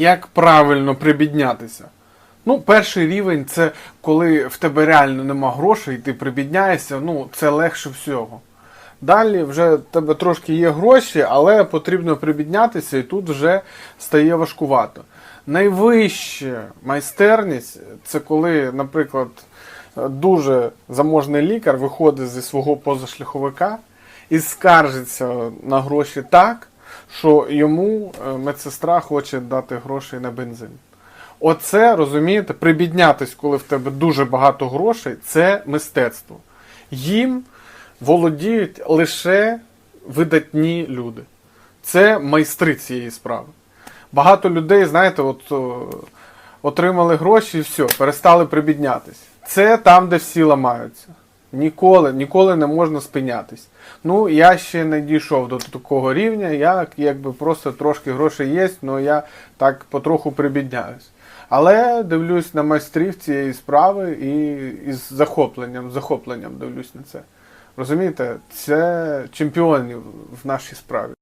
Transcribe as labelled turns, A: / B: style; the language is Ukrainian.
A: Як правильно прибіднятися? Ну, перший рівень це коли в тебе реально нема грошей, і ти прибідняєшся, ну, це легше всього. Далі вже в тебе трошки є гроші, але потрібно прибіднятися, і тут вже стає важкувато. Найвища майстерність це коли, наприклад, дуже заможний лікар виходить зі свого позашляховика і скаржиться на гроші так, що йому е, медсестра хоче дати гроші на бензин. Оце, розумієте, прибіднятись, коли в тебе дуже багато грошей, це мистецтво. Їм володіють лише видатні люди. Це майстри цієї справи. Багато людей, знаєте, от отримали гроші і все, перестали прибіднятись. Це там, де всі ламаються. Ніколи, ніколи не можна спинятись. Ну, я ще не дійшов до такого рівня, я якби просто трошки грошей є, але я так потроху прибідняюсь. Але дивлюсь на майстрів цієї справи і із захопленням, захопленням дивлюсь на це. Розумієте, це чемпіонів в нашій справі.